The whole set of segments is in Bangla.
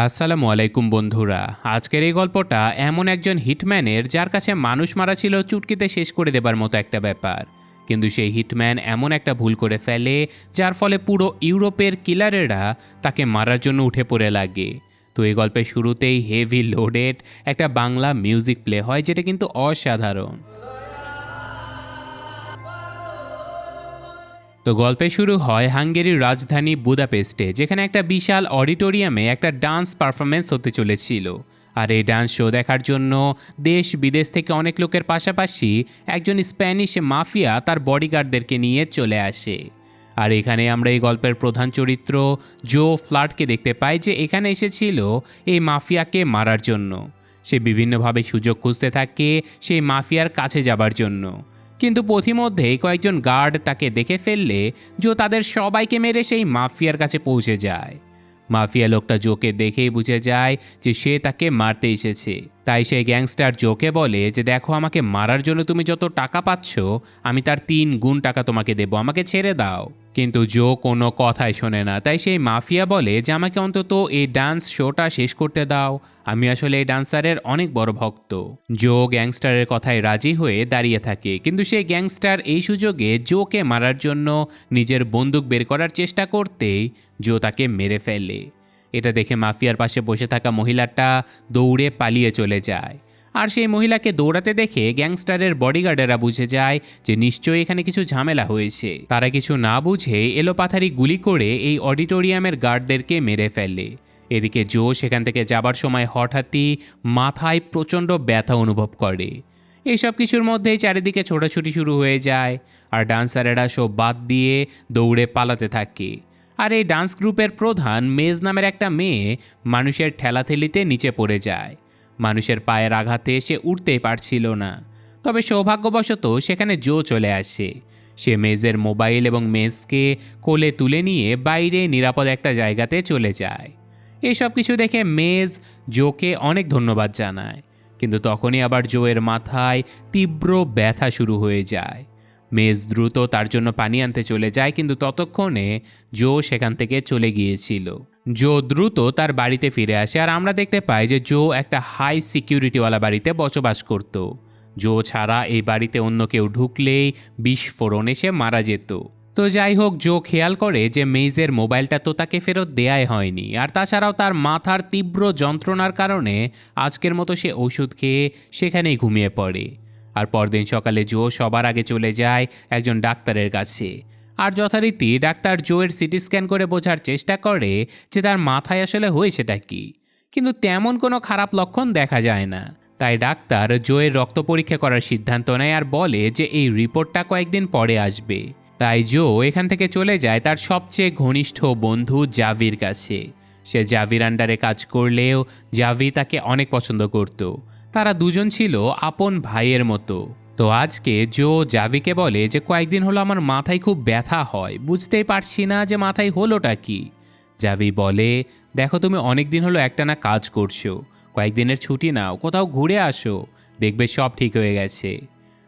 আসসালামু আলাইকুম বন্ধুরা। আজকের এই গল্পটা এমন একজন হিটম্যানের যার কাছে মানুষ মারা ছিল চুটকিতে শেষ করে দেবার মতো একটা ব্যাপার। কিন্তু সেই হিটম্যান এমন একটা ভুল করে ফেলে, যার ফলে পুরো ইউরোপের কিলারেরা তাকে মারার জন্য উঠে পড়ে লাগে। তো এই গল্পের শুরুতেই হেভি লোডেড একটা বাংলা মিউজিক প্লে হয়, যেটা কিন্তু অসাধারণ। তো গল্পে শুরু হয় হাঙ্গেরির রাজধানী বুদাপেস্টে, যেখানে একটা বিশাল অডিটোরিয়ামে একটা ডান্স পারফরমেন্স হতে চলেছিল। আর এই ডান্স শো দেখার জন্য দেশ বিদেশ থেকে অনেক লোকের পাশাপাশি একজন স্প্যানিশ মাফিয়া তার বডিগার্ডদেরকে নিয়ে চলে আসে। আর এখানে আমরা এই গল্পের প্রধান চরিত্র জো ফ্লাটকে দেখতে পাই যে এখানে এসেছিল এই মাফিয়াকে মারার জন্য। সে বিভিন্নভাবে সুযোগ খুঁজতে থাকে সেই মাফিয়ার কাছে যাবার জন্য। কিন্তু পথিমধ্যেই কয়েকজন গার্ড তাকে দেখে ফেললে জো তাদের সবাইকে মেরে সেই মাফিয়ার কাছে পৌঁছে যায়। মাফিয়া লোকটা জোকে দেখেই বুঝে যায় যে সে তাকে মারতে এসেছে। তাই সেই গ্যাংস্টার জোকে বলে যে, দেখো, আমাকে মারার জন্য তুমি যত টাকা পাচ্ছ, আমি তার তিন গুণ টাকা তোমাকে দেবো। আমাকে ছেড়ে দাও। কিন্তু জো কোনো কথাই শোনে না। তাই সেই মাফিয়া বলে যে, আমাকে অন্তত এই ডান্স শোটা শেষ করতে দাও। আমি আসলে এই ডান্সারের অনেক বড় ভক্ত। জো গ্যাংস্টারের কথায় রাজি হয়ে দাঁড়িয়ে থাকে। কিন্তু সেই গ্যাংস্টার এই সুযোগে জোকে মারার জন্য নিজের বন্দুক বের করার চেষ্টা করতেই জো তাকে মেরে ফেলে। এটা দেখে মাফিয়ার পাশে বসে থাকা মহিলাটা দৌড়ে পালিয়ে চলে যায়। আর সেই মহিলাকে দৌড়াতে দেখে গ্যাংস্টারের বডিগার্ডেরা বুঝে যায় যে নিশ্চয়ই এখানে কিছু ঝামেলা হয়েছে। তারা কিছু না বুঝে এলোপাথারি গুলি করে এই অডিটোরিয়ামের গার্ডদেরকে মেরে ফেলে। এদিকে জো সেখান থেকে যাবার সময় হঠাৎই মাথায় প্রচণ্ড ব্যথা অনুভব করে। এইসব কিছুর মধ্যেই চারিদিকে ছোটাছুটি শুরু হয়ে যায় আর ডান্সারেরা সব বাদ দিয়ে দৌড়ে পালাতে থাকে। আর এই ডান্স গ্রুপের প্রধান মেজ নামের একটা মেয়ে মানুষের ঠেলাঠেলিতে নিচে পড়ে যায়। মানুষের পায়ের আঘাতে সে উঠতেই পারছিল না। তবে সৌভাগ্যবশত সেখানে জো চলে আসে। সে মেজের মোবাইল এবং মেজকে কোলে তুলে নিয়ে বাইরে নিরাপদ একটা জায়গাতে চলে যায়। এসব কিছু দেখে মেজ জোকে অনেক ধন্যবাদ জানায়। কিন্তু তখনই আবার জোয়ের মাথায় তীব্র ব্যথা শুরু হয়ে যায়। মেজ দ্রুত তার জন্য পানি আনতে চলে যায়, কিন্তু ততক্ষণে জো সেখান থেকে চলে গিয়েছিল। জো দ্রুত তার বাড়িতে ফিরে আসে আর আমরা দেখতে পাই যে জো একটা হাই সিকিউরিটিওয়ালা বাড়িতে বসবাস করত। জো ছাড়া এই বাড়িতে অন্য কেউ ঢুকলেই বিস্ফোরণ এসে মারা যেত। তো যাই হোক, জো খেয়াল করে যে মেইজের মোবাইলটা তো তাকে ফেরত দেয়াই হয়নি আর তাছাড়াও তার মাথার তীব্র যন্ত্রণার কারণে আজকের মতো সে ওষুধ খেয়ে সেখানেই ঘুমিয়ে পড়ে। আর পরদিন সকালে জো সবার আগে চলে যায় একজন ডাক্তারের কাছে। আর যথারীতি ডাক্তার জোয়ের সিটি স্ক্যান করে বোঝার চেষ্টা করে যে তার মাথায় আসলে হয়েছেটা কি। কিন্তু তেমন কোনো খারাপ লক্ষণ দেখা যায় না। তাই ডাক্তার জোয়ের রক্ত পরীক্ষা করার সিদ্ধান্ত নেয় আর বলে যে এই রিপোর্টটা কয়েকদিন পরে আসবে। তাই জো এখান থেকে চলে যায় তার সবচেয়ে ঘনিষ্ঠ বন্ধু জাভির কাছে। সে জাভির আন্ডারে কাজ করলেও জাভি তাকে অনেক পছন্দ করত। তারা দুজন ছিল আপন ভাইয়ের মতো। তো আজকে জো জাভিকে বলে যে কয়েকদিন হলো আমার মাথায় খুব ব্যথা হয়। বুঝতেই পারছি না যে মাথায় হলোটা কি। জাভি বলে, দেখো তুমি অনেক দিন হলো একটানা কাজ করছ। কয়েকদিনের ছুটি নাও, কোথাও ঘুরে আসো। দেখবে সব ঠিক হয়ে গেছে।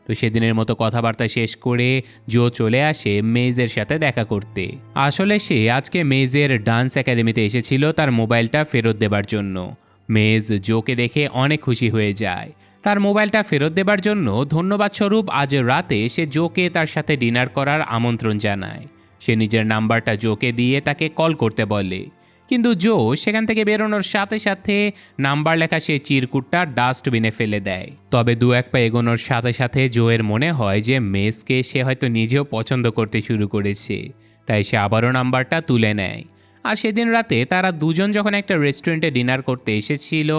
তো সেদিনের মতো কথাবার্তা শেষ করে জো চলে আসে মেজের সাথে দেখা করতে। আসলে সে আজকে মেজের ডান্স একাডেমিতে এসেছিল তার মোবাইলটা ফেরত দেবার জন্য। মেজ জোকে দেখে অনেক খুশি হয়ে যায়। তার মোবাইলটা ফেরত দেবার জন্য ধন্যবাদ স্বরূপ আজ রাতে সে জোকে তার সাথে ডিনার করার আমন্ত্রণ জানায়। সে নিজের নাম্বারটা জোকে দিয়ে তাকে কল করতে বলে। কিন্তু জো সেখান থেকে বেরোনোর সাথে সাথে নাম্বার লেখা সে চিরকুটটা ডাস্টবিনে ফেলে দেয়। তবে দু এক পা এগোনোর সাথে সাথে জোয়ের মনে হয় যে মেসকে সে হয়তো নিজেও পছন্দ করতে শুরু করেছে। তাই সে আবারও নাম্বারটা তুলে নেয়। আর সেদিন রাতে তারা দুজন যখন একটা রেস্টুরেন্টে ডিনার করতে এসেছিল,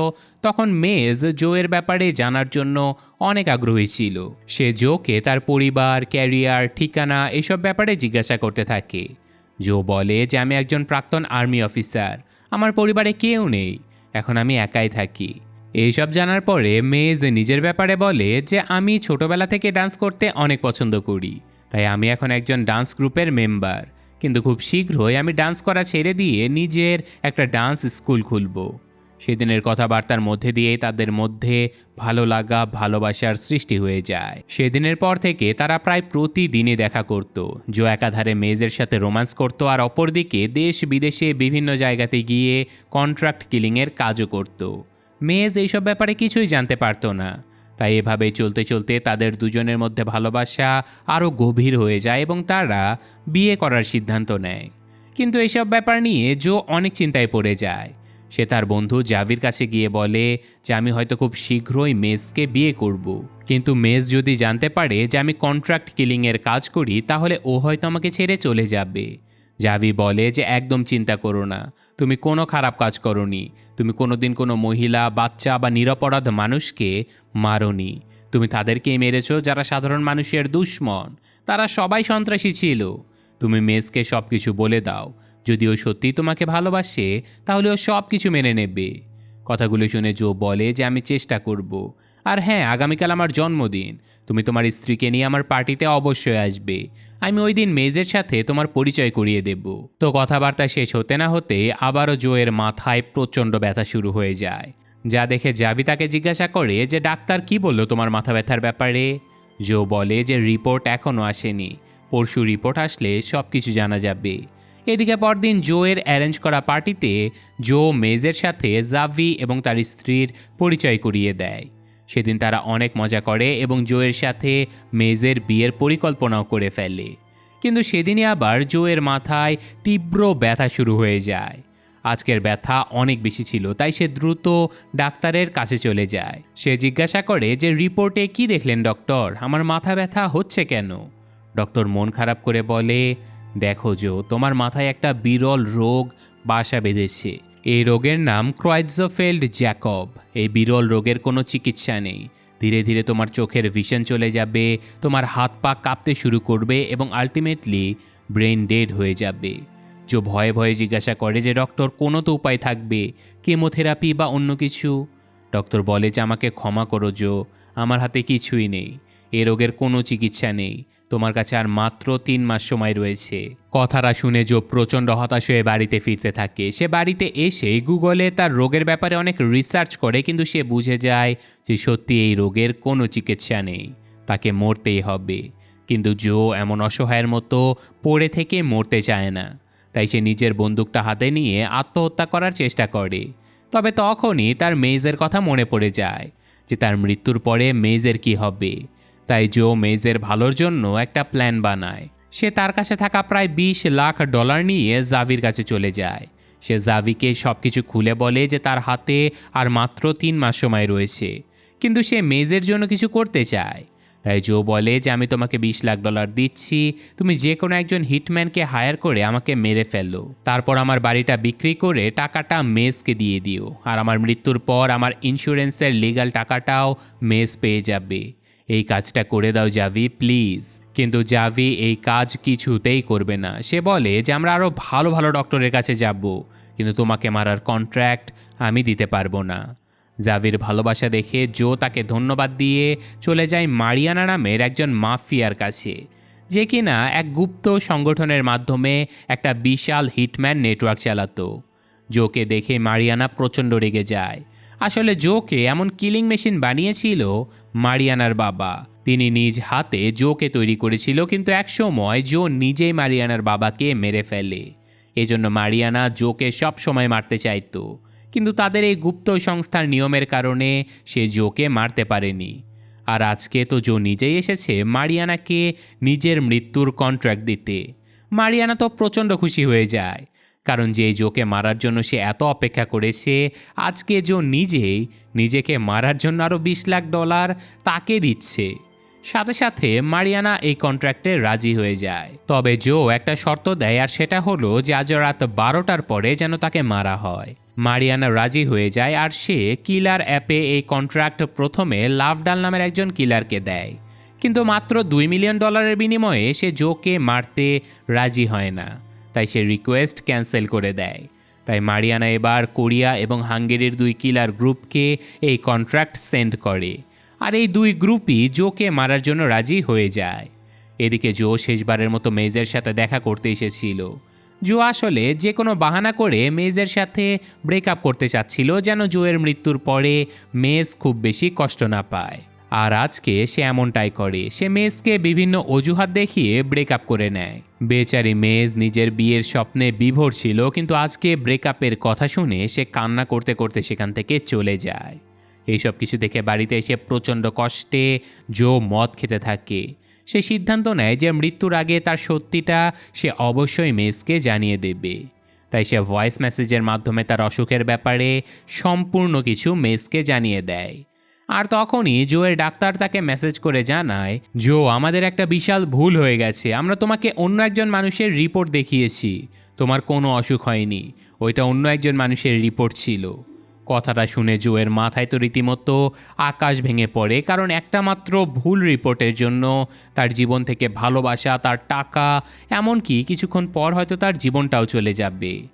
তখন মেজ জোয়ের ব্যাপারে জানার জন্য অনেক আগ্রহী ছিল। সে জোকে তার পরিবার, ক্যারিয়ার, ঠিকানা এসব ব্যাপারে জিজ্ঞাসা করতে থাকে। জো বলে যে, আমি একজন প্রাক্তন আর্মি অফিসার, আমার পরিবারে কেউ নেই, এখন আমি একাই থাকি। এইসব জানার পরে মেজ নিজের ব্যাপারে বলে যে, আমি ছোটবেলা থেকে ডান্স করতে অনেক পছন্দ করি, তাই আমি এখন একজন ডান্স গ্রুপের মেম্বার। কিন্তু খুব শীঘ্রই আমি ডান্স করা ছেড়ে দিয়ে নিজের একটা ডান্স স্কুল খুলব। সেদিনের কথাবার্তার মধ্যে দিয়েই তাদের মধ্যে ভালো লাগা, ভালোবাসার সৃষ্টি হয়ে যায়। সেদিনের পর থেকে তারা প্রায় প্রতিদিনই দেখা করত। জো একাধারে মেজের সাথে রোমান্স করত আর অপরদিকে দেশ বিদেশে বিভিন্ন জায়গাতে গিয়ে কন্ট্রাক্ট কিলিংয়ের কাজও করত। মেজ এইসব ব্যাপারে কিছুই জানতে পারতো না। তাই এভাবে চলতে চলতে তাদের দুজনের মধ্যে ভালোবাসা আরও গভীর হয়ে যায় এবং তারা বিয়ে করার সিদ্ধান্ত নেয়। কিন্তু এসব ব্যাপার নিয়ে জো অনেক চিন্তায় পড়ে যায়। সে তার বন্ধু জাভির কাছে গিয়ে বলে যে, আমি হয়তো খুব শীঘ্রই মেসকে বিয়ে করব। কিন্তু মেস যদি জানতে পারে যে আমি কন্ট্রাক্ট কিলিংয়ের কাজ করি, তাহলে ও হয়তো আমাকে ছেড়ে চলে যাবে। জাভি বলে যে, একদম চিন্তা করো না। তুমি কোনো খারাপ কাজ করনি। তুমি কোনোদিন কোনো মহিলা, বাচ্চা বা নিরপরাধ মানুষকে মারোনি। তুমি তাদেরকেই মেরেছো যারা সাধারণ মানুষের দুশ্মন। তারা সবাই সন্ত্রাসী ছিল। তুমি মেসকে সব কিছু বলে দাও। যদি ও সত্যিই তোমাকে ভালোবাসে, তাহলে ও সব কিছু মেনে নেবে। কথাগুলো শুনে জো বলে যে, আমি চেষ্টা করব। আর হ্যাঁ আগামীকাল আমার জন্মদিন। তুমি তোমার স্ত্রীকে নিয়ে আমার পার্টিতে অবশ্যই আসবে। আমি ওই দিন মেজের সাথে তোমার পরিচয় করিয়ে দেব। তো কথাবার্তা শেষ হতে না হতে আবারও জোয়ের মাথায় প্রচণ্ড ব্যথা শুরু হয়ে যায়। যা দেখে জাবি তাকে জিজ্ঞাসা করে যে, ডাক্তার কি বলল তোমার মাথা ব্যথার ব্যাপারে? জো বলে যে, রিপোর্ট এখনও আসেনি। পরশু রিপোর্ট আসলে সব কিছু জানা যাবে। এদিকে পরদিন জোয়ের অ্যারেঞ্জ করা পার্টিতে জো মেজের সাথে জাভি এবং তার স্ত্রীর পরিচয় করিয়ে দেয়। সেদিন তারা অনেক মজা করে এবং জোয়ের সাথে মেজের বিয়ের পরিকল্পনাও করে ফেলে। কিন্তু সেদিনই আবার জোয়ের মাথায় তীব্র ব্যথা শুরু হয়ে যায়। আজকের ব্যথা অনেক বেশি ছিল, তাই সে দ্রুত ডাক্তারের কাছে চলে যায়। সে জিজ্ঞাসা করে যে, রিপোর্টে কি দেখলেন, ডক্টর? আমার মাথা ব্যথা হচ্ছে কেন? ডক্টর মন খারাপ করে বলে, দেখো জো, তোমার মাথায় একটা বিরল রোগ বাসা বেঁধেছে। এই রোগের নাম ক্রয়েজোফেল্ড জ্যাকব। এই বিরল রোগের কোনো চিকিৎসা নেই। ধীরে ধীরে তোমার চোখের ভিশন চলে যাবে, তোমার হাত পা কাঁপতে শুরু করবে এবং আলটিমেটলি ব্রেন ডেড হয়ে যাবে। জো ভয়ে ভয়ে জিজ্ঞাসা করে যে, ডক্টর, কোনো তো উপায় থাকবে? কেমোথেরাপি বা অন্য কিছু? ডক্টর বলে যে, আমাকে ক্ষমা করো জো, আমার হাতে কিছুই নেই। এ রোগের কোনো চিকিৎসা নেই। তোমার কাছে আর মাত্র তিন মাস সময় রয়েছে। কথাটা শুনে জো প্রচণ্ড হতাশ হয়ে বাড়িতে ফিরতে থাকে। সে বাড়িতে এসে গুগলে তার রোগের ব্যাপারে অনেক রিসার্চ করে, কিন্তু সে বুঝে যায় যে সত্যি এই রোগের কোনো চিকিৎসা নেই। তাকে মরতেই হবে। কিন্তু জো এমন অসহায়ের মতো পড়ে থেকে মরতে চায় না। তাই সে নিজের বন্দুকটা হাতে নিয়ে আত্মহত্যা করার চেষ্টা করে। তবে তখনই তার মেজের কথা মনে পড়ে যায় যে তার মৃত্যুর পরে মেজের কি হবে। তাই জো মেজের ভালোর জন্য একটা প্ল্যান বানায়। সে তার কাছে থাকা প্রায় বিশ লাখ ডলার নিয়ে জাভির কাছে চলে যায়। সে জাভিকে সব কিছু খুলে বলে যে তার হাতে আর মাত্র তিন মাস সময় রয়েছে। কিন্তু সে মেজের জন্য কিছু করতে চায়। তাই জো বলে যে আমি তোমাকে বিশ লাখ ডলার দিচ্ছি, তুমি যে কোনো একজন হিটম্যানকে হায়ার করে আমাকে মেরে ফেলো। তারপর আমার বাড়িটা বিক্রি করে টাকাটা মেজকে দিয়ে দিও। আর আমার মৃত্যুর পর আমার ইন্স্যুরেন্সের লিগাল টাকাটাও মেজ পেয়ে যাবে। এই কাজটা করে দাও জাভি, প্লিজ। কিন্তু জাভি এই কাজ কিছুতেই করবে না। সে বলে যে, আমরা আরও ভালো ভালো ডক্টরের কাছে যাব। কিন্তু তোমাকে মারার কন্ট্রাক্ট আমি দিতে পারব না। জাভির ভালোবাসা দেখে জো তাকে ধন্যবাদ দিয়ে চলে যায় মারিয়ানা নামের একজন মাফিয়ার কাছে, যে কিনা এক গুপ্ত সংগঠনের মাধ্যমে একটা বিশাল হিটম্যান নেটওয়ার্ক চালাতো। জোকে দেখে মারিয়ানা প্রচণ্ড রেগে যায়। আসলে জোকে এমন কিলিং মেশিন বানিয়েছিল মারিয়ানার বাবা। তিনি নিজ হাতে জোকে তৈরি করেছিল, কিন্তু একসময় জো নিজেই মারিয়ানার বাবাকে মেরে ফেলে। এজন্য মারিয়ানা জোকে সব সময় মারতে চাইতো, কিন্তু তাদের এই গুপ্ত সংস্থার নিয়মের কারণে সে জোকে মারতে পারেনি। আর আজকে তো জো নিজেই এসেছে মারিয়ানাকে নিজের মৃত্যুর কন্ট্রাক্ট দিতে। মারিয়ানা তো প্রচণ্ড খুশি হয়ে যায়। কারণ যে জোকে মারার জন্য সে এত অপেক্ষা করেছে, আজকে জো নিজেই নিজেকে মারার জন্য আরও বিশ লাখ ডলার তাকে দিচ্ছে। সাথে সাথে মারিয়ানা এই কন্ট্রাক্টে রাজি হয়ে যায়। তবে জো একটা শর্ত দেয় আর সেটা হলো যে আজ রাত বারোটার পরে যেন তাকে মারা হয়। মারিয়ানা রাজি হয়ে যায় আর সে কিলার অ্যাপে এই কন্ট্রাক্ট প্রথমে লাভডাল নামের একজন কিলারকে দেয়। কিন্তু মাত্র দুই মিলিয়ন ডলারের বিনিময়ে সে জোকে মারতে রাজি হয় না। তাই সে রিকোয়েস্ট ক্যান্সেল করে দেয়। তাই মারিয়ানা এবার কোরিয়া এবং হাঙ্গেরির দুই কিলার গ্রুপকে এই কন্ট্রাক্ট সেন্ড করে। আর এই দুই গ্রুপই জোকে মারার জন্য রাজি হয়ে যায়। এদিকে জো শেষবারের মতো মেজের সাথে দেখা করতে এসেছিল। জো আসলে যে কোনো বাহানা করে মেজের সাথে ব্রেকআপ করতে চাচ্ছিল যেন জোয়ের মৃত্যুর পরে মেজ খুব বেশি কষ্ট না পায়। আর আজকে সে এমনটাই করে। সে মেজকে বিভিন্ন অজুহাত দেখিয়ে ব্রেকআপ করে নেয়। বেচারি মেজ নিজের বিয়ের স্বপ্নে বিভোর ছিল, কিন্তু আজকে ব্রেকআপের কথা শুনে সে কান্না করতে করতে সেখান থেকে চলে যায়। এইসব কিছু দেখে বাড়িতে এসে প্রচণ্ড কষ্টে জো মদ খেতে থাকে। সে সিদ্ধান্ত নেয় যে মৃত্যুর আগে তার সত্যিটা সে অবশ্যই মেজকে জানিয়ে দেবে। তাই সে ভয়েস মেসেজের মাধ্যমে তার অসুখের ব্যাপারে সম্পূর্ণ কিছু মেজকে জানিয়ে দেয়। আর তখনই জোয়ের ডাক্তার তাকে মেসেজ করে জানায়, জো, আমাদের একটা বিশাল ভুল হয়ে গেছে। আমরা তোমাকে অন্য একজন মানুষের রিপোর্ট দেখিয়েছি। তোমার কোনো অসুখ হয়নি। ওইটা অন্য একজন মানুষের রিপোর্ট ছিল। কথাটা শুনে জোয়ের মাথায় তো রীতিমতো আকাশ ভেঙে পড়ে, কারণ একটা মাত্র ভুল রিপোর্টের জন্য তার জীবন থেকে ভালোবাসা, তার টাকা, এমনকি কিছুক্ষণ পর হয়তো তার জীবনটাও চলে যাবে।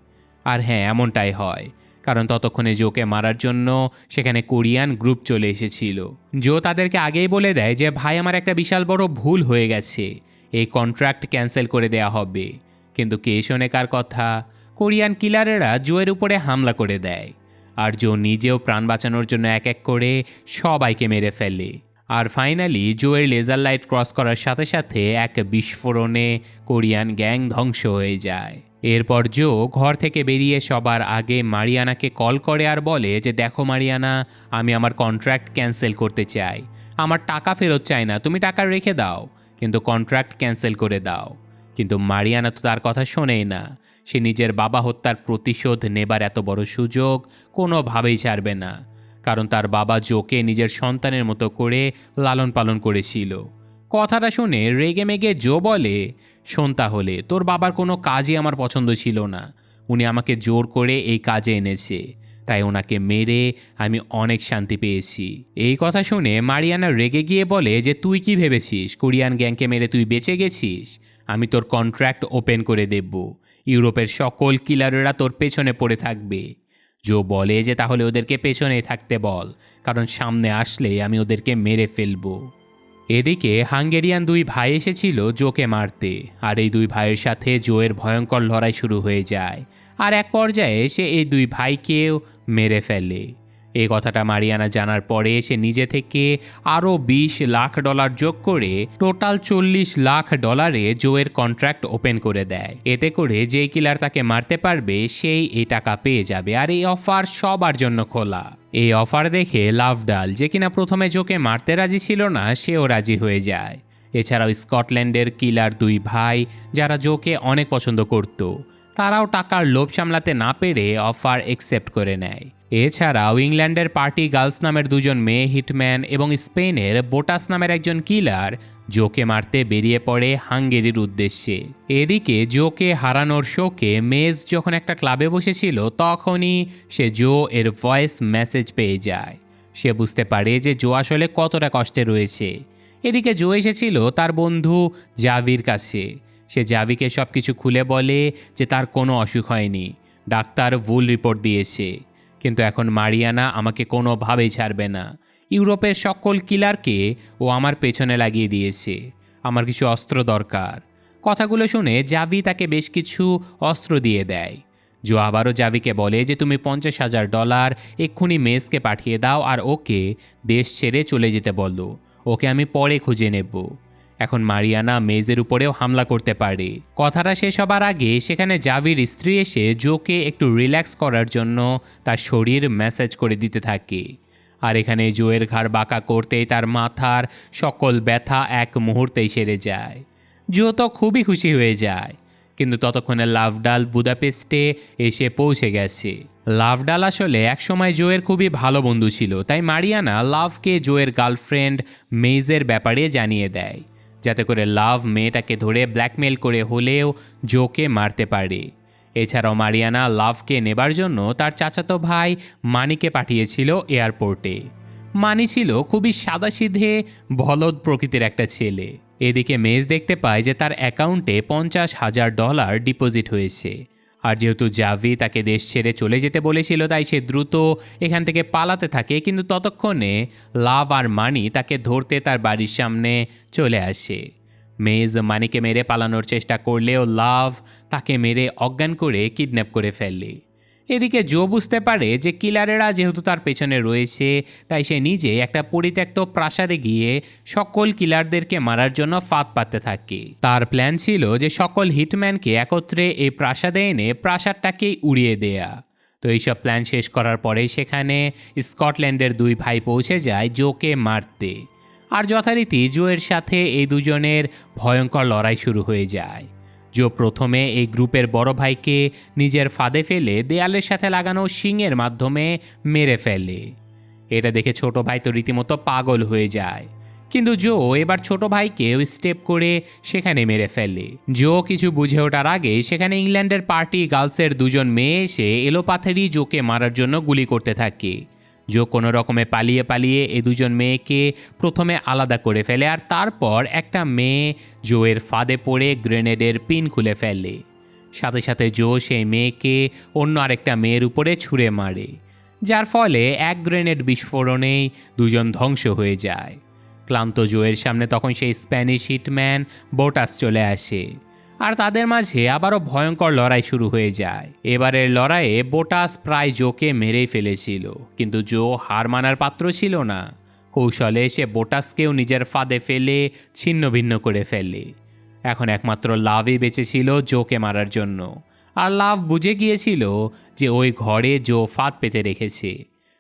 আর হ্যাঁ এমনটাই হয়। কারণ ততক্ষণে জোকে মারার জন্য সেখানে কোরিয়ান গ্রুপ চলে এসেছিল। জো তাদেরকে আগেই বলে দেয় যে, ভাই, আমার একটা বিশাল বড় ভুল হয়ে গেছে। এই কন্ট্রাক্ট ক্যান্সেল করে দেয়া হবে। কিন্তু কে শোনে কার কথা? কোরিয়ান কিলারেরা জোয়ের উপরে হামলা করে দেয়। আর জো নিজেও প্রাণ বাঁচানোর জন্য এক এক করে সবাইকে মেরে ফেলে। আর ফাইনালি জোয়ের লেজার লাইট ক্রস করার সাথে সাথে এক বিস্ফোরণে কোরিয়ান গ্যাং ধ্বংস হয়ে যায়। এরপর জো ঘর থেকে বেরিয়ে সবার আগে মারিয়ানাকে কল করে আর বলে যে, দেখো মারিয়ানা, আমি আমার কন্ট্রাক্ট ক্যান্সেল করতে চাই। আমার টাকা ফেরত চাই না, তুমি টাকা রেখে দাও, কিন্তু কন্ট্রাক্ট ক্যান্সেল করে দাও। কিন্তু মারিয়ানা তো তার কথা শোনেই না। সে নিজের বাবা হত্যার প্রতিশোধ নেবার এত বড় সুযোগ কোনোভাবেই ছাড়বে না। কারণ তার বাবা জোকে নিজের সন্তানের মতো করে লালন পালন করেছিল। কথাটা শুনে রেগে মেগে জো বলে, শোন তাহলে, তোর বাবার কোনো কাজই আমার পছন্দ ছিল না। উনি আমাকে জোর করে এই কাজে এনেছে। তাই ওনাকে মেরে আমি অনেক শান্তি পেয়েছি। এই কথা শুনে মারিয়ানা রেগে গিয়ে বলে, যে তুই কি ভেবেছিস? কোরিয়ান গ্যাংকে মেরে তুই বেঁচে গেছিস? আমি তোর কন্ট্রাক্ট ওপেন করে দেব। ইউরোপের সকল কিলারেরা তোর পেছনে পড়ে থাকবে। জো বলে যে তাহলে ওদেরকে পেছনে থাকতে বল, কারণ সামনে আসলে আমি ওদেরকে মেরে ফেলব। এদিকে হাঙ্গেরিয়ান দুই ভাই এসেছিল জোকে মারতে, আর এই দুই ভাইয়ের সাথে জোয়ের ভয়ঙ্কর লড়াই শুরু হয়ে যায়, আর এক পর্যায়ে সে এই দুই ভাইকেও মেরে ফেলে। এই কথাটা মারিয়ানা জানার পরে সে নিজে থেকে আরও বিশ লাখ ডলার যোগ করে টোটাল চল্লিশ লাখ ডলারে জোয়ের কন্ট্রাক্ট ওপেন করে দেয়। এতে করে যেই কিলার তাকে মারতে পারবে, সেই এই টাকা পেয়ে যাবে আর এই অফার সবার জন্য খোলা। এই অফার দেখে লাভডাল যে কিনা প্রথমে জোকে মারতে রাজি ছিল না, সেও রাজি হয়ে যায়। এছাড়াও স্কটল্যান্ডের কিলার দুই ভাই, যারা জোকে অনেক পছন্দ করত, তারাও টাকার লোভ সামলাতে না পেরে অফার একসেপ্ট করে নেয়। এছাড়াও ইংল্যান্ডের পার্টি গার্লস নামের দুজন মেয়ে হিটম্যান এবং স্পেনের বোটাস নামের একজন কিলার জোকে মারতে বেরিয়ে পড়ে হাঙ্গেরির উদ্দেশ্যে। এদিকে জোকে হারানোর শোকে মেজ যখন একটা ক্লাবে বসেছিল, তখনই সে জো এর ভয়েস মেসেজ পেয়ে যায়। সে বুঝতে পারে যে জো আসলে কতটা কষ্টে রয়েছে। এদিকে জো এসেছিল তার বন্ধু জাভির কাছে। সে জাভিকে সব কিছু খুলে বলে যে তার কোনো অসুখ হয়নি। ডাক্তার ভুল রিপোর্ট দিয়েছে। কিন্তু এখন মারিয়ানা আমাকে কোনোভাবেই ছাড়বে না। ইউরোপের সকল কিলারকে ও আমার পেছনে লাগিয়ে দিয়েছে। আমার কিছু অস্ত্র দরকার। কথাগুলো শুনে জাভি তাকে বেশ কিছু অস্ত্র দিয়ে দেয়। জো আবারও জাভিকে বলে যে, তুমি পঞ্চাশ হাজার ডলার এক্ষুনি মেসকে পাঠিয়ে দাও আর ওকে দেশ ছেড়ে চলে যেতে বলো। ওকে আমি পরে খুঁজে নেব। এখন মারিয়ানা মেজের উপরেও হামলা করতে পারে। কথাটা শেষ হবার আগে সেখানে জাভির স্ত্রী এসে জোকে একটু রিল্যাক্স করার জন্য তার শরীর ম্যাসাজ করে দিতে থাকে। আর এখানে জোয়ের ঘাড় বাঁকা করতেই তার মাথার সকল ব্যথা এক মুহূর্তেই সেরে যায়। জো তো খুবই খুশি হয়ে যায়। কিন্তু ততক্ষণে লাভডাল বুদাপেস্টে এসে পৌঁছে গেছে। লাভডাল আসলে একসময় জোয়ের খুবই ভালো বন্ধু ছিল, তাই মারিয়ানা লাভকে জোয়ের গার্লফ্রেন্ড মেইজের ব্যাপারে জানিয়ে দেয়। যাতে করে লাভ মেয়েটাকে ধরে ব্ল্যাকমেল করে হলেও জোকে মারতে পারে। এছাড়াও মারিয়ানা লাভকে নেবার জন্য তার চাচাতো ভাই মানিকে পাঠিয়েছিল এয়ারপোর্টে। মানি ছিল খুবই সাদাসিধে ভলদ প্রকৃতির একটা ছেলে। এদিকে মেজ দেখতে পায় যে তার অ্যাকাউন্টে পঞ্চাশ হাজার ডলার ডিপোজিট হয়েছে। আর যেহেতু জাভি তাকে দেশ ছেড়ে চলে যেতে বলেছিল, তাই সে দ্রুত এখান থেকে পালাতে থাকে। কিন্তু ততক্ষণে লাভ আর মানি তাকে ধরতে তার বাড়ির সামনে চলে আসে। মেজ মানিকে মেরে পালানোর চেষ্টা করলেও লাভ তাকে মেরে অজ্ঞান করে কিডন্যাপ করে ফেলে। এদিকে জো বুঝতে পারে যে কিলারেরা যেহেতু তার পেছনে রয়েছে, তাই সে নিজে একটা পরিত্যক্ত প্রাসাদে গিয়ে সকল কিলারদেরকে মারার জন্য ফাঁদ পাততে থাকে। তার প্ল্যান ছিল যে সকল হিটম্যানকে একত্রে এই প্রাসাদে এনে প্রাসাদটাকেই উড়িয়ে দেয়া। তো এইসব প্ল্যান শেষ করার পরেই সেখানে স্কটল্যান্ডের দুই ভাই পৌঁছে যায় জোকে মারতে। আর যথারীতি জোয়ের সাথে এই দুজনের ভয়ঙ্কর লড়াই শুরু হয়ে যায়। জো প্রথমে এই গ্রুপের বড় ভাইকে নিজের ফাঁদে ফেলে দেয়ালের সাথে লাগানো শিংয়ের মাধ্যমে মেরে ফেলে। এটা দেখে ছোট ভাই তো রীতিমতো পাগল হয়ে যায়। কিন্তু জো এবার ছোট ভাইকে স্টেপ করে সেখানে মেরে ফেলে। জো কিছু বুঝে ওঠার আগে সেখানে ইংল্যান্ডের পার্টি গার্লসের দুজন মেয়ে এসে এলোপাথারি জোকে মারার জন্য গুলি করতে থাকে। জো কোনো রকমে পালিয়ে পালিয়ে এ দুজন মেয়েকে প্রথমে আলাদা করে ফেলে আর তারপর একটা মেয়ে জোয়ের ফাঁদে পড়ে গ্রেনেডের পিন খুলে ফেলে। সাথে সাথে জো সেই মেয়েকে অন্য আরেকটা মেয়ের উপরে ছুঁড়ে মারে, যার ফলে এক গ্রেনেড বিস্ফোরণেই দুজন ধ্বংস হয়ে যায়। ক্লান্ত জোয়ের সামনে তখন সেই স্প্যানিশ হিটম্যান বোটাস চলে আসে। আর তাদের মাঝে আবারও ভয়ঙ্কর লড়াই শুরু হয়ে যায়। এবারের লড়াইয়ে বোটাস প্রায় জোকে মেরেই ফেলেছিল, কিন্তু জো হার মানার পাত্র ছিল না। কৌশলে সে বোটাসকেও নিজের ফাঁদে ফেলে ছিন্ন ভিন্ন করে ফেলে। এখন একমাত্র লাভই বেঁচে ছিল জোকে মারার জন্য। আর লাভ বুঝে গিয়েছিল যে ওই ঘরে জো ফাঁদ পেতে রেখেছে।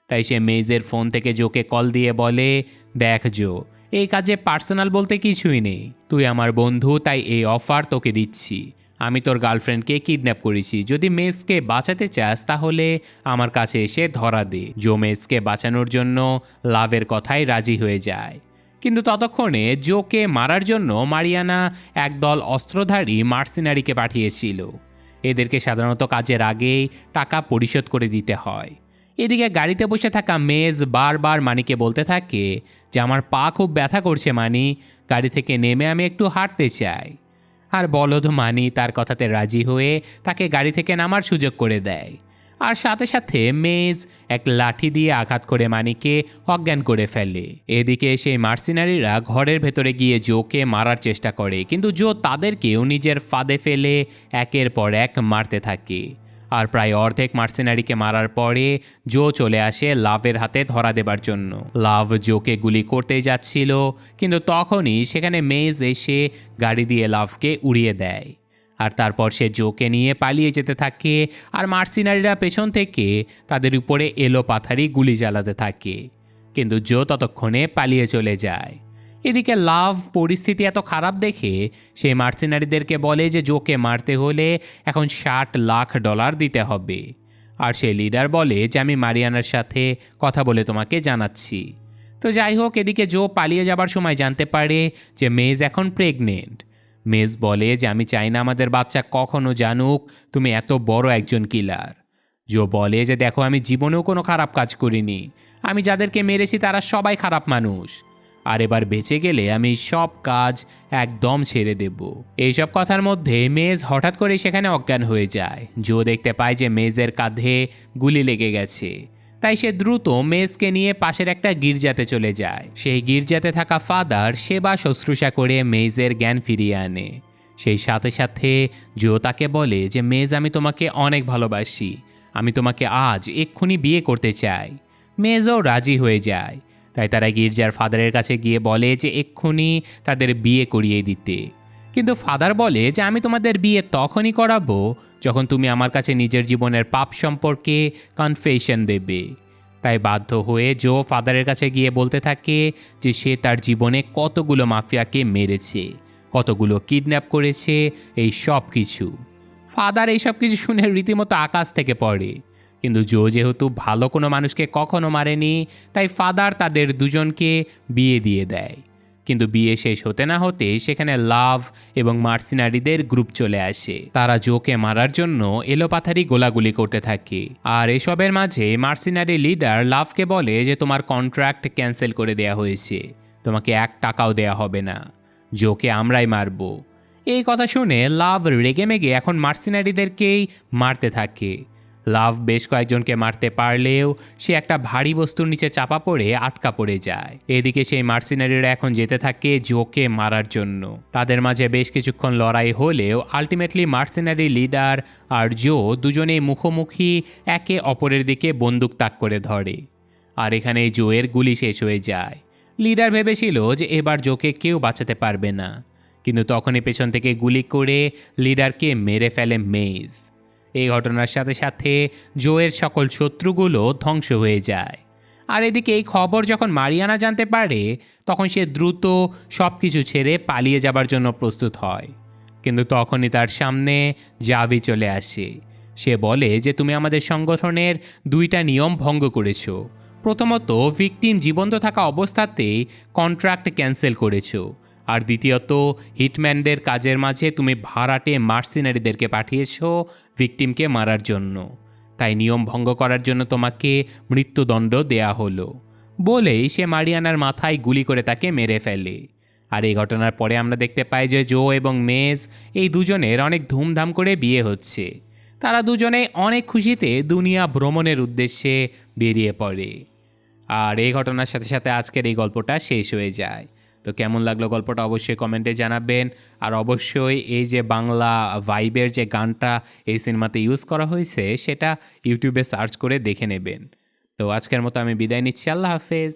তাই সে মেজের ফোন থেকে জোকে কল দিয়ে বলে, দেখ জো এই কাজে পার্সোনাল বলতে কিছুই নেই। তুই আমার বন্ধু, তাই এই অফার তোকে দিচ্ছি। আমি তোর গার্লফ্রেন্ডকে কিডন্যাপ করেছি। যদি মেসকে বাঁচাতে চাস, তাহলে আমার কাছে এসে ধরা দে। জো মেসকে বাঁচানোর জন্য লাভের কথাই রাজি হয়ে যায়। কিন্তু ততক্ষণে জোকে মারার জন্য মারিয়ানা একদল অস্ত্রধারী মার্সিনারিকে পাঠিয়েছিল। এদেরকে সাধারণত কাজের আগেই টাকা পরিশোধ করে দিতে হয়। এদিকে গাড়িতে বসে থাকা মেজ বারবার মানিকে বলতে থাকে যে আমার পা খুব ব্যথা করছে, মানি। গাড়ি থেকে নেমে আমি একটু হাঁটতে চাই। আর বলদ মানি তার কথাতে রাজি হয়ে তাকে গাড়ি থেকে নামার সুযোগ করে দেয়। আর সাথে সাথে মেজ এক লাঠি দিয়ে আঘাত করে মানিকে অজ্ঞান করে ফেলে। এদিকে সেই মার্সিনারিরা ঘরের ভেতরে গিয়ে জোকে মারার চেষ্টা করে, কিন্তু জো তাদেরকেও নিজের ফাঁদে ফেলে একের পর এক মারতে থাকে। আর প্রায় অর্ধেক মার্সেনারিকে মারার পরে জো চলে আসে লাভের হাতে ধরা দেবার জন্য। লাভ জোকে গুলি করতে যাচ্ছিল, কিন্তু তখনই সেখানে মেজ এসে গাড়ি দিয়ে লাভকে উড়িয়ে দেয়। আর তারপর সে জোকে নিয়ে পালিয়ে যেতে থাকে আর মার্সিনারিরা পেছন থেকে তাদের উপরে এলো পাথারি গুলি চালাতে থাকে। কিন্তু জো ততক্ষণে পালিয়ে চলে যায়। এদিকে লাভ পরিস্থিতি এত খারাপ দেখে সে মার্সিনারিদেরকে বলে যে জোকে মারতে হলে এখন ষাট লাখ ডলার দিতে হবে। আর সে লিডার বলে যে আমি মারিয়ানার সাথে কথা বলে তোমাকে জানাচ্ছি। তো যাই হোক, এদিকে জো পালিয়ে যাবার সময় জানতে পারে যে মেজ এখন প্রেগনেন্ট। মেজ বলে যে আমি চাই না আমাদের বাচ্চা কখনো জানুক, তুমি এত বড় একজন কিলার। জো বলে যে দেখো, আমি জীবনেও কোনো খারাপ কাজ করিনি। আমি যাদেরকে মেরেছি তারা সবাই খারাপ মানুষ। আর এবার বেঁচে গেলে আমি সব কাজ একদম ছেড়ে দেব। এইসব কথার মধ্যে মেজ হঠাৎ করে সেখানে অজ্ঞান হয়ে যায়। জো দেখতে পায় যে মেজের কাঁধে গুলি লেগে গেছে। তাই সে দ্রুত মেজকে নিয়ে পাশের একটা গির্জাতে চলে যায়। সেই গির্জাতে থাকা ফাদার সেবা শুশ্রূষা করে মেজের জ্ঞান ফিরিয়ে আনে। সেই সাথে সাথে জো তাকে বলে যে, মেজ, আমি তোমাকে অনেক ভালোবাসি। আমি তোমাকে আজ এক্ষুনি বিয়ে করতে চাই। মেজও রাজি হয়ে যায়। তাই তারা গির্জার ফাদারের কাছে গিয়ে বলে যে, এক্ষুনি তাদের বিয়ে করিয়ে দিতে। কিন্তু ফাদার বলে যে, আমি তোমাদের বিয়ে তখনই করাবো যখন তুমি আমার কাছে নিজের জীবনের পাপ সম্পর্কে কনফেশন দেবে। তাই বাধ্য হয়ে জো ফাদারের কাছে গিয়ে বলতে থাকে যে, সে তার জীবনে কতগুলো মাফিয়াকে মেরেছে, কতগুলো কিডন্যাপ করেছে, এই সব কিছু ফাদার এইসব কিছু শুনে রীতিমতো আকাশ থেকে পড়ে। কিন্তু জো যেহেতু ভালো কোনো মানুষকে কখনো মারেনি, তাই ফাদার তাদের দুজনকে বিয়ে দিয়ে দেয়। কিন্তু বিয়ে শেষ হতে না হতে সেখানে লাভ এবং মার্সিনারিদের গ্রুপ চলে আসে। তারা জোকে মারার জন্য এলোপাথারি গোলাগুলি করতে থাকে। আর এসবের মাঝে মার্সিনারি লিডার লাভকে বলে যে, তোমার কন্ট্রাক্ট ক্যান্সেল করে দেয়া হয়েছে। তোমাকে এক টাকাও দেয়া হবে না। জোকে আমরাই মারবো। এই কথা শুনে লাভ রেগে মেগে এখন মার্সিনারিদেরকেই মারতে থাকে। লাভ বেশ কয়েকজনকে মারতে পারলেও সে একটা ভারী বস্তুর নিচে চাপা পড়ে আটকা পড়ে যায়। এদিকে সেই মার্সিনারিরা এখন যেতে থাকে জোকে মারার জন্য। তাদের মাঝে বেশ কিছুক্ষণ লড়াই হলেও আলটিমেটলি মার্সিনারি লিডার আর জো দুজনেই মুখোমুখি একে অপরের দিকে বন্দুক তাক করে ধরে। আর এখানে জোয়ের গুলি শেষ হয়ে যায়। লিডার ভেবেছিল যে এবার জোকে কেউ বাঁচাতে পারবে না। কিন্তু তখনই পেছন থেকে গুলি করে লিডারকে মেরে ফেলে মেজ এই ঘটনার সাথে সাথে জোয়ের সকল শত্রুগুলো ধ্বংস হয়ে যায়। আর এদিকে এই খবর যখন মারিয়ানা জানতে পারে, তখন সে দ্রুত সব কিছু ছেড়ে পালিয়ে যাবার জন্য প্রস্তুত হয়। কিন্তু তখনই তার সামনে জাভি চলে আসে। সে বলে যে, তুমি আমাদের সংগঠনের দুইটা নিয়ম ভঙ্গ করেছ। প্রথমত, ভিকটিম জীবন্ত থাকা অবস্থাতেই কন্ট্রাক্ট ক্যান্সেল করেছ। আর দ্বিতীয়ত, হিটম্যানদের কাজের মাঝে তুমি ভাড়াটে মার্সিনারিদেরকে পাঠিয়েছো ভিকটিমকে মারার জন্য। তাই নিয়ম ভঙ্গ করার জন্য তোমাকে মৃত্যুদণ্ড দেয়া হলো। বলেই সে মারিয়ানার মাথায় গুলি করে তাকে মেরে ফেলে। আর এই ঘটনার পরে আমরা দেখতে পাই যে জো এবং মেজ এই দুজনের অনেক ধুমধাম করে বিয়ে হচ্ছে। তারা দুজনে অনেক খুশিতে দুনিয়া ভ্রমণের উদ্দেশ্যে বেরিয়ে পড়ে। আর এই ঘটনার সাথে সাথে আজকের এই গল্পটা শেষ হয়ে যায়। তো কেমন লাগল গল্পটা অবশ্যই কমেন্টে জানাবেন। আর অবশ্যই এই যে বাংলা ভাইবের যে গানটা এই সিনেমাতে ইউজ করা হয়েছে, সেটা ইউটিউবে সার্চ করে দেখে নেবেন। তো আজকের মতো আমি বিদায় নিচ্ছি, আল্লাহ হাফেজ।